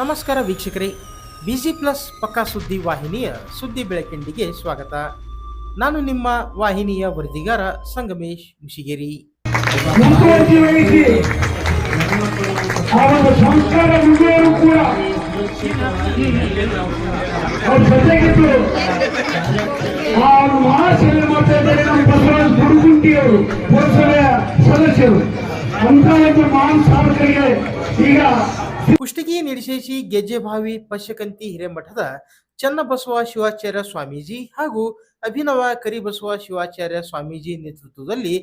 ನಮಸ್ಕಾರ ವೀಕ್ಷಕರೇ, busy plus ಪಕ್ಕಾ ಸುದ್ದಿ ವಾಹಿನಿಯ ಸುದ್ದಿ ಬೆಳಕಿಂಡಿಗೆ ಸ್ವಾಗತ. ನಾನು ನಿಮ್ಮ ವಾಹಿನಿಯ ವರದಿಗಾರ ಸಂಗಮೇಶ್ ಮುಷಿಗೇರಿ. ಸದಸ್ಯರು. ಅಂತ ಒಂದು ಮಹಾನ್ ಸಾಧಕರಿಗೆ ಈಗ ಕುಷ್ಟಗಿ ನಿಡಿಶೇಷಿ ಗೆಜ್ಜೆಭಾವಿ ಪಶ್ಯಕಂತಿ ಹಿರೇಮಠದ ಚನ್ನಬಸವ ಶಿವಾಚಾರ್ಯ ಸ್ವಾಮೀಜಿ ಹಾಗೂ ಅಭಿನವ ಕರಿಬಸವ ಶಿವಾಚಾರ್ಯ ಸ್ವಾಮೀಜಿ ನೇತೃತ್ವದಲ್ಲಿ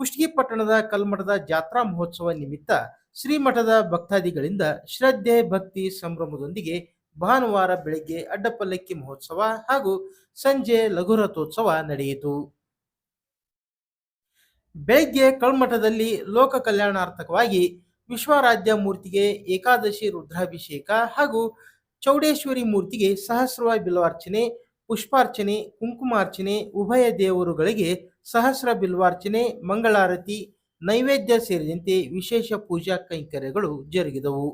ಕುಷ್ಟಗಿ ಪಟ್ಟಣದ ಕಲ್ಮಠದ ಜಾತ್ರಾ ಮಹೋತ್ಸವ ನಿಮಿತ್ತ ಶ್ರೀಮಠದ ಭಕ್ತಾದಿಗಳಿಂದ ಶ್ರದ್ಧೆ, ಭಕ್ತಿ ಸಂಭ್ರಮದೊಂದಿಗೆ ಭಾನುವಾರ ಬೆಳಗ್ಗೆ ಅಡ್ಡಪಲ್ಲಕ್ಕಿ ಮಹೋತ್ಸವ ಹಾಗೂ ಸಂಜೆ ಲಘುರಥೋತ್ಸವ ನಡೆಯಿತು. ಬೆಳಗ್ಗೆ ಕಲ್ಮಠದಲ್ಲಿ ಲೋಕ ಕಲ್ಯಾಣಾರ್ಥಕವಾಗಿ ವಿಶ್ವಾರಾಧ್ಯ ಮೂರ್ತಿಗೆ ಏಕಾದಶಿ ರುದ್ರಾಭಿಷೇಕ ಹಾಗೂ ಚೌಡೇಶ್ವರಿ ಮೂರ್ತಿಗೆ ಸಹಸ್ರವ ಬಿಲ್ವಾರ್ಚನೆ, ಪುಷ್ಪಾರ್ಚನೆ, ಕುಂಕುಮಾರ್ಚನೆ, ಉಭಯ ದೇವರುಗಳಿಗೆ ಸಹಸ್ರ ಬಿಲ್ವಾರ್ಚನೆ, ಮಂಗಳಾರತಿ, ನೈವೇದ್ಯ ಸೇರಿದಂತೆ ವಿಶೇಷ ಪೂಜಾ ಕೈಂಕರ್ಯಗಳು ಜರುಗಿದವು.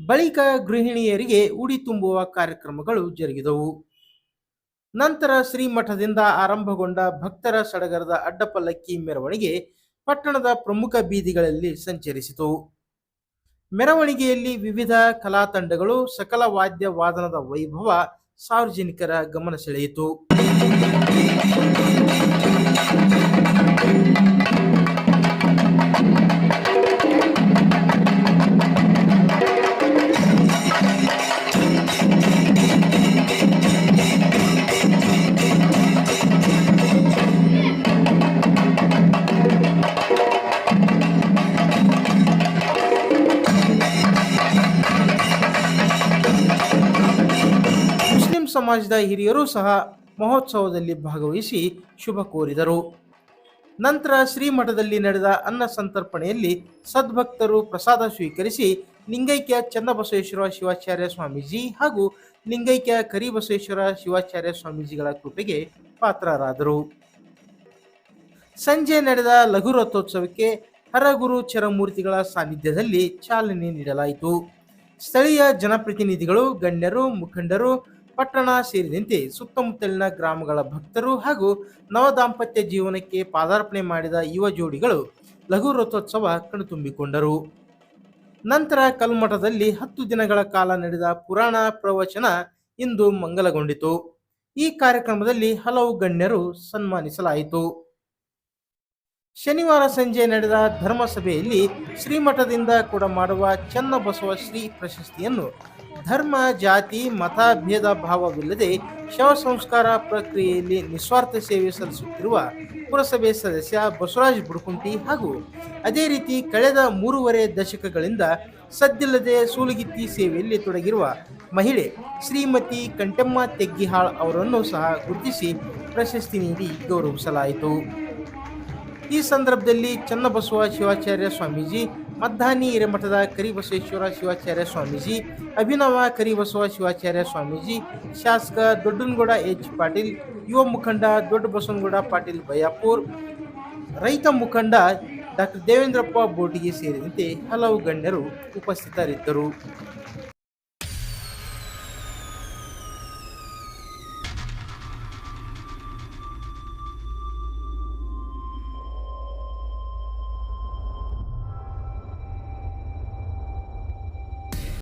ಬಳಿಕ ಗೃಹಿಣಿಯರಿಗೆ ಉಡಿ ತುಂಬುವ ಕಾರ್ಯಕ್ರಮಗಳು ಜರುಗಿದವು. ನಂತರ ಶ್ರೀಮಠದಿಂದ ಆರಂಭಗೊಂಡ ಭಕ್ತರ ಸಡಗರದ ಅಡ್ಡಪಲ್ಲಕ್ಕಿ ಮೆರವಣಿಗೆ ಪಟ್ಟಣದ ಪ್ರಮುಖ ಬೀದಿಗಳಲ್ಲಿ ಸಂಚರಿಸಿತು. ಮೆರವಣಿಗೆಯಲ್ಲಿ ವಿವಿಧ ಕಲಾ ತಂಡಗಳು ಸಕಲ ವಾದ್ಯ ವಾದನದ ವೈಭವ ಸಾರ್ವಜನಿಕರ ಗಮನ ಸೆಳೆಯಿತು. ಸಮಾಜದ ಹಿರಿಯರು ಸಹ ಮಹೋತ್ಸವದಲ್ಲಿ ಭಾಗವಹಿಸಿ ಶುಭ ಕೋರಿದರು. ನಂತರ ಶ್ರೀಮಠದಲ್ಲಿ ನಡೆದ ಅನ್ನ ಸಂತರ್ಪಣೆಯಲ್ಲಿ ಸದ್ಭಕ್ತರು ಪ್ರಸಾದ ಸ್ವೀಕರಿಸಿ ಲಿಂಗೈಕ್ಯ ಚನ್ನಬಸವೇಶ್ವರ ಶಿವಾಚಾರ್ಯ ಸ್ವಾಮೀಜಿ ಹಾಗೂ ಲಿಂಗೈಕ್ಯ ಕರಿಬಸವೇಶ್ವರ ಶಿವಾಚಾರ್ಯ ಸ್ವಾಮೀಜಿಗಳ ಕೃಪೆಗೆ ಪಾತ್ರರಾದರು. ಸಂಜೆ ನಡೆದ ಲಘು ರಥೋತ್ಸವಕ್ಕೆ ಹರಗುರು ಚರಮೂರ್ತಿಗಳ ಸಾನ್ನಿಧ್ಯದಲ್ಲಿ ಚಾಲನೆ ನೀಡಲಾಯಿತು. ಸ್ಥಳೀಯ ಜನಪ್ರತಿನಿಧಿಗಳು, ಗಣ್ಯರು, ಮುಖಂಡರು ಪಟ್ಟಣ ಸೇರಿದಂತೆ ಸುತ್ತಮುತ್ತಲಿನ ಗ್ರಾಮಗಳ ಭಕ್ತರು ಹಾಗೂ ನವದಾಂಪತ್ಯ ಜೀವನಕ್ಕೆ ಪಾದಾರ್ಪಣೆ ಮಾಡಿದ ಯುವ ಜೋಡಿಗಳು ಲಘು ರಥೋತ್ಸವ ಕಣ್ತುಂಬಿಕೊಂಡರು. ನಂತರ ಕಲ್ಮಠದಲ್ಲಿ ಹತ್ತು ದಿನಗಳ ಕಾಲ ನಡೆದ ಪುರಾಣ ಪ್ರವಚನ ಇಂದು ಮಂಗಲಗೊಂಡಿತು. ಈ ಕಾರ್ಯಕ್ರಮದಲ್ಲಿ ಹಲವು ಗಣ್ಯರು ಸನ್ಮಾನಿಸಲಾಯಿತು. ಶನಿವಾರ ಸಂಜೆ ನಡೆದ ಧರ್ಮಸಭೆಯಲ್ಲಿ ಶ್ರೀಮಠದಿಂದ ಕೂಡ ಮಾಡುವ ಚನ್ನಬಸವ ಶ್ರೀ ಪ್ರಶಸ್ತಿಯನ್ನು ಧರ್ಮ, ಜಾತಿ, ಮತ ಭೇದ ಭಾವವಿಲ್ಲದೆ ಶವ ಸಂಸ್ಕಾರ ಪ್ರಕ್ರಿಯೆಯಲ್ಲಿ ನಿಸ್ವಾರ್ಥ ಸೇವೆ ಸಲ್ಲಿಸುತ್ತಿರುವ ಪುರಸಭೆ ಸದಸ್ಯ ಬಸವರಾಜ್ ಬುಡ್ಕುಂಟಿ ಹಾಗೂ ಅದೇ ರೀತಿ ಕಳೆದ ಮೂರುವರೆ ದಶಕಗಳಿಂದ ಸದ್ದಿಲ್ಲದೆ ಸೂಲಗಿತ್ತಿ ಸೇವೆಯಲ್ಲಿ ತೊಡಗಿರುವ ಮಹಿಳೆ ಶ್ರೀಮತಿ ಕಂಟಮ್ಮ ತೆಗ್ಗಿಹಾಳ್ ಅವರನ್ನು ಸಹ ಗುರುತಿಸಿ ಪ್ರಶಸ್ತಿ ನೀಡಿ ಗೌರವಿಸಲಾಯಿತು. ಈ ಸಂದರ್ಭದಲ್ಲಿ ಚನ್ನಬಸವ ಶಿವಾಚಾರ್ಯ ಸ್ವಾಮೀಜಿ, ಮದ್ದಾನಿ ಹಿರೇಮಠದ ಕರಿಬಸವೇಶ್ವರ ಶಿವಾಚಾರ್ಯ ಸ್ವಾಮೀಜಿ, ಅಭಿನವ ಕರಿಬಸವ ಶಿವಾಚಾರ್ಯ ಸ್ವಾಮೀಜಿ, ಶಾಸಕ ದೊಡ್ಡನಗೌಡ ಎಚ್ ಪಾಟೀಲ್, ಯುವ ಮುಖಂಡ ದೊಡ್ಡ ಬಸವನಗೌಡ ಪಾಟೀಲ್ ಬಯ್ಯಾಪುರ್ ರೈತ ಮುಖಂಡ ಡಾಕ್ಟರ್ ದೇವೇಂದ್ರಪ್ಪ ಬೋಟಿಗೆ ಸೇರಿದಂತೆ ಹಲವು ಗಣ್ಯರು ಉಪಸ್ಥಿತರಿದ್ದರು.